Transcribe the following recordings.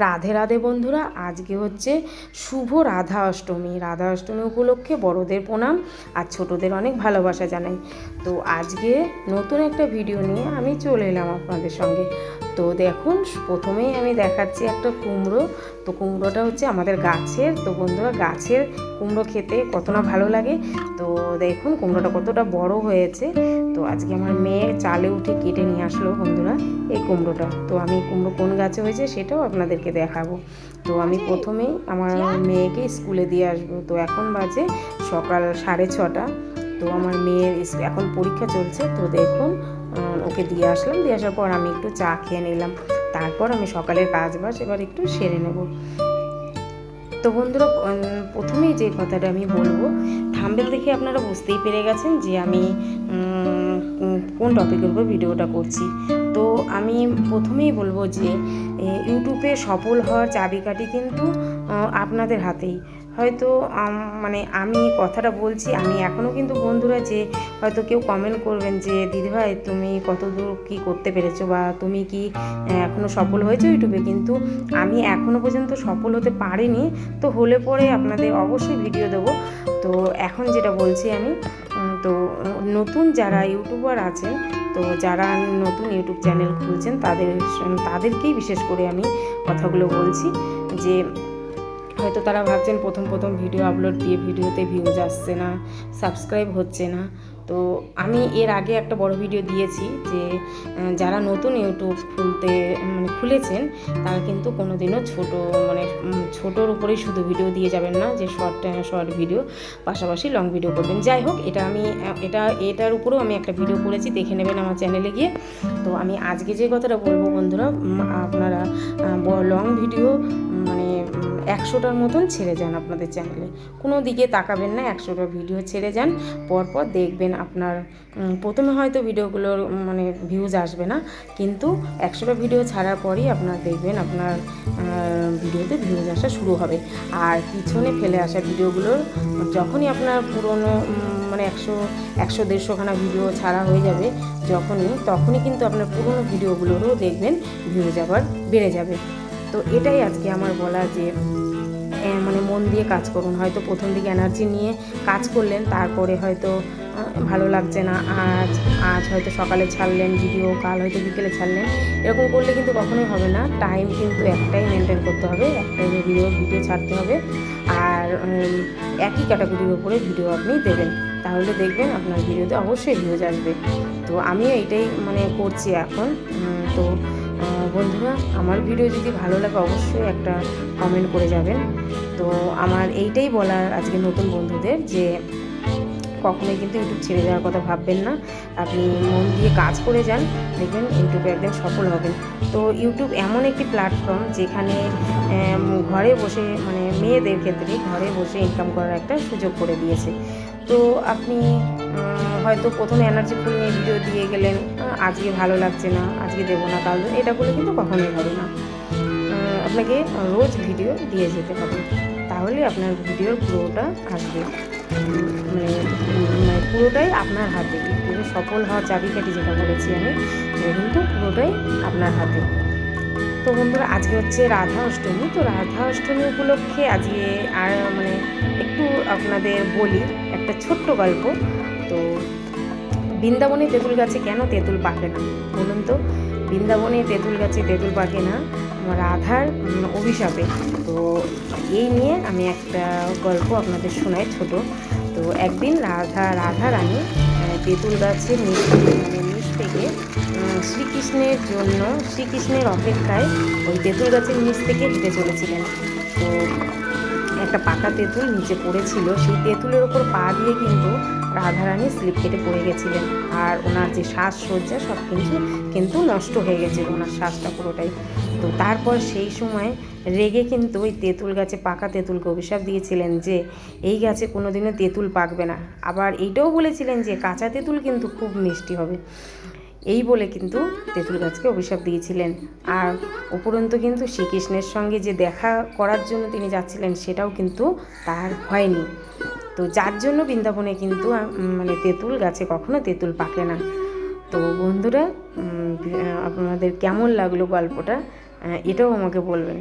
রাধে রাধে বন্ধুরা, আজকে হচ্ছে শুভ রাধা অষ্টমী। রাধা অষ্টমী উপলক্ষে বড়দের প্রণাম আর ছোটদের অনেক ভালোবাসা জানাই। তো আজকে নতুন একটা ভিডিও নিয়ে আমি চলে এলাম আপনাদের সঙ্গে। তো দেখুন, প্রথমেই আমি দেখাচ্ছি একটা কুমড়ো। তো কুমড়োটা হচ্ছে আমাদের গাছের, তো বন্ধুরা গাছের কুমড়ো খেতে কত না ভালো লাগে। তো দেখুন, কুমড়োটা কতটা বড় হয়েছে। তো আজকে আমার মেয়ে চালে উঠে কেটে নিয়ে আসলো বন্ধুরা এই কুমড়োটা। তো আমি কুমড়ো কোন গাছে হয়েছে সেটাও আপনাদেরকে দেখাবো। তো আমি প্রথমেই আমার মেয়েকে স্কুলে দিয়ে আসব। তো এখন বাজে সকাল সাড়ে ছটা। তো আমার মেয়ের এখন পরীক্ষা চলছে। তো দেখুন ওকে দিয়ে আসলাম। দিয়ে আসার পর আমি একটু চা খেয়ে নিলাম। তারপর আমি সকালের কাজ বাজ এবার একটু সেরে নেব। তো বন্ধুরা প্রথমেই যে কথাটা আমি বলব থাম্বেল দেখে আপনারা বুঝতেই পেরে গেছেন যে আমি কোন টপিকের উপর ভিডিওটা করছি। তো আমি প্রথমেই বলব যে ইউটিউবে সফল হওয়ার চাবিকাঠি কিন্তু আপনাদের হাতেই। হয়তো মানে আমি কথাটা বলছি, আমি এখনও কিন্তু বন্ধুরা যে হয়তো কেউ কমেন্ট করবেন যে, দিদিভাই, তুমি কতদূর কি করতে পেরেছ বা তুমি কি এখনও সফল হয়েছো ইউটিউবে কিন্তু আমি এখনও পর্যন্ত সফল হতে পারিনি, তো হলে পরে আপনাদের অবশ্যই ভিডিও দেবো। তো এখন যেটা বলছি আমি তো নতুন যারা ইউটিউবার আছেন, তো যারা নতুন ইউটিউব চ্যানেল খুলছেন, তাদের, তাদেরকেই বিশেষ করে আমি কথাগুলো বলছি যে হয়তো তারা ভাবছেন প্রথম প্রথম ভিডিও আপলোড দিয়ে ভিডিওতে ভিউজ আসছে না সাবস্ক্রাইব হচ্ছে না। তো আমি এর আগে একটা বড় ভিডিও দিয়েছি যে যারা নতুন ইউটিউব খুলতে মানে খুলেছেন, তারা কিন্তু কোনো দিনও ছোট মানে ছোটোর উপরেই শুধু ভিডিও দিয়ে যাবেন না, যে শর্ট শর্ট ভিডিও পাশাপাশি লং ভিডিও করবেন। যাই হোক, এটা আমি এটা, এটার উপরেও আমি একটা ভিডিও করেছি, দেখে নেবেন আমার চ্যানেলে গিয়ে। তো আমি আজকে যে কথাটা বলব বন্ধুরা আপনারা লং ভিডিও মানে একশোটার মতন ছেড়ে যান আপনাদের চ্যানেলে কোনো দিকে তাকাবেন না, একশোটা ভিডিও ছেড়ে যান, পরপর দেখবেন আপনার প্রথমে হয়তো ভিডিওগুলোর মানে ভিউজ আসবে না, কিন্তু একশোটা ভিডিও ছাড়ার পরই আপনার দেখবেন আপনার ভিডিওতে ভিউজ আসা শুরু হবে। আর পিছনে ফেলে আসা ভিডিওগুলোর যখনই আপনার পুরনো মানে একশো একশো, দেড়শোখানা ভিডিও ছাড়া হয়ে যাবে, যখনই, তখনই কিন্তু আপনার পুরনো ভিডিওগুলোরও দেখবেন ভিউজ আবার বেড়ে যাবে। তো এটাই আজকে আমার বলা যে মানে মন দিয়ে কাজ করুন। হয়তো প্রথম দিকে এনার্জি নিয়ে কাজ করলেন, তারপরে হয়তো ভালো লাগছে না। আজ আজ হয়তো সকালে ছাড়লেন ভিডিও কাল হয়তো বিকেলে ছাড়লেন। এরকম করলে কিন্তু কখনোই হবে না। টাইম কিন্তু একটাই মেনটেন করতে হবে, একটাই ভিডিও ভিডিও ছাড়তে হবে। আর একই ক্যাটাগরির উপরে ভিডিও আপনি দেবেন। তাহলে দেখবেন আপনার ভিডিওতে অবশ্যই ভিউজ আসবে। তো আমিও এটাই মানে করছি এখন। তো বন্ধুরা, আমার ভিডিও যদি ভালো লাগে অবশ্যই একটা কমেন্ট করে যাবেন। তো আমার এইটাই বলার আজকে নতুন বন্ধুদের যে, কখনোই কিন্তু ইউটিউব ছেড়ে দেওয়ার কথা ভাববেন না। আপনি মন দিয়ে কাজ করে যান, দেখবেন ইউটিউবে একদম সফল হবেন। তো ইউটিউব এমন একটি প্ল্যাটফর্ম যেখানে ঘরে বসে মানে মেয়েদের ক্ষেত্রে ঘরে বসে ইনকাম করার একটা সুযোগ করে দিয়েছে। তো আপনি হয়তো প্রথমে এনার্জি ফুল নিয়ে ভিডিও দিয়ে গেলেন আজকে ভালো লাগছে না, আজকে দেবো না কাল এটা করলে কিন্তু কখনোই হবে না। আপনাকে রোজ ভিডিও দিয়ে যেতে হবে, তাহলে আপনার ভিডিওর পুরোটা আসবে। মানে মানে পুরোটাই আপনার হাতে, পুরো সফল হওয়ার চাবিকাঠি যেটা বলেছি আমি কিন্তু পুরোটাই আপনার হাতে। তো বন্ধুরা, আজকে হচ্ছে রাধা অষ্টমী। তো রাধা অষ্টমী উপলক্ষে আজকে আর মানে একটু আপনাদের বলি একটা ছোট্ট গল্প। তো বৃন্দাবনে তেঁতুল গাছে কেন তেঁতুল পাকে না? বলুন তো, বৃন্দাবনে তেঁতুল গাছে তেঁতুল পাকে না? রাধার অভিশাপে। তো এই নিয়ে আমি একটা গল্প আপনাদের শোনাই ছোট। তো একদিন রাধা রাধা রানী তেঁতুল গাছের নিচ মানে নিচ থেকে শ্রীকৃষ্ণের জন্য, শ্রীকৃষ্ণের অপেক্ষায় ওই তেঁতুল গাছের নিচ থেকে হেঁটে চলেছিলেন। তো একটা পাকা তেঁতুল নিচে পড়েছিল, সেই তেঁতুলের ওপর পা দিয়ে কিন্তু রাধারানী স্লিপ কেটে পড়ে গেছিলেন। আর ওনার যে শ্বাসসজ্জা সব কিছু কিন্তু নষ্ট হয়ে গেছিল, ওনার শ্বাসটা পুরোটাই। তো তারপর সেই সময় রেগে কিন্তু ওই তেঁতুল গাছে পাকা তেঁতুলকে অভিশাপ দিয়েছিলেন যে, এই গাছে কোনোদিনও তেঁতুল পাকবে না। আবার এইটাও বলেছিলেন যে, কাঁচা তেঁতুল কিন্তু খুব মিষ্টি হবে। এই বলে কিন্তু তেঁতুল গাছকে অভিশাপ দিয়েছিলেন। আর উপরন্তু কিন্তু শ্রীকৃষ্ণের সঙ্গে যে দেখা করার জন্য তিনি যাচ্ছিলেন, সেটাও কিন্তু তার হয়নি। তো যার জন্য বৃন্দাবনে কিন্তু মানে তেঁতুল গাছে কখনো তেঁতুল পাকে না। তো বন্ধুরা আপনাদের কেমন লাগল গল্পটা? এটাও আমাকে বলবেন।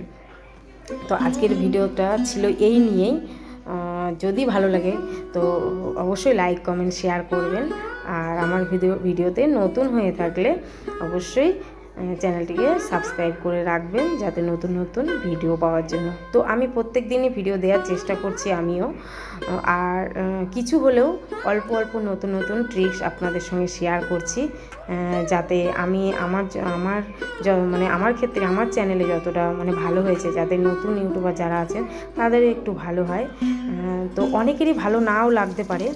তো আজকের ভিডিওটা ছিল এই নিয়েই। যদি ভালো লাগে, তো অবশ্যই লাইক কমেন্ট শেয়ার করবেন। আর আমার ভিডিও ভিডিওতে নতুন হয়ে থাকলে অবশ্যই চ্যানেলটিকে সাবস্ক্রাইব করে রাখবেন যাতে নতুন নতুন ভিডিও পাওয়ার জন্য। তো আমি প্রত্যেক দিনই ভিডিও দেওয়ার চেষ্টা করছি আমিও। আর কিছু হলেও অল্প অল্প নতুন নতুন ট্রিক্স আপনাদের সঙ্গে শেয়ার করছি যাতে আমি আমার আমার মানে আমার ক্ষেত্রে আমার চ্যানেলে যতটা মানে ভালো হয়েছে, যাতে নতুন ইউটিউবার যারা আছেন তাদের একটু ভালো হয়। তো অনেকেরই ভালো নাও লাগতে পারে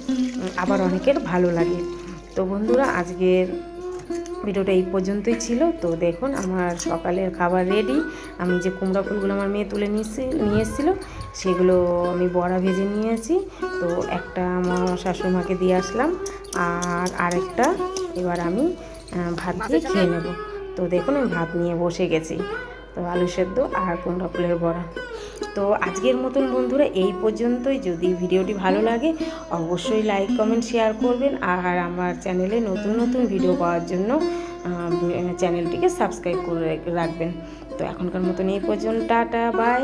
আবার অনেকের ভালো লাগে। তো বন্ধুরা, আজকের ভিডিওটা এই পর্যন্তই ছিল। তো দেখুন, আমার সকালের খাবার রেডি আমি যে কুমড়া ফুলগুলো আমার মেয়ে তুলে নিয়েছি নিয়ে এসেছিল সেগুলো আমি বড়া ভেজে নিয়েছি। তো একটা আমার শাশুড়িমাকে দিয়ে আসলাম, আর আরেকটা এবার আমি ভাত দিয়ে খেয়ে নেব। তো দেখুন, আমি ভাত নিয়ে বসে গেছি। তো আলু সেদ্ধ আর কুমড়া ফুলের বড়া। তো আজকের মতন বন্ধুরা এই পর্যন্তই। যদি ভিডিওটি ভালো লাগে, অবশ্যই লাইক কমেন্ট শেয়ার করবেন আর আমার চ্যানেলে নতুন নতুন ভিডিও পাওয়ার জন্য চ্যানেলটিকে সাবস্ক্রাইব করে রাখবেন। তো এখনকার মতন এই পর্যন্ত, টাটা বাই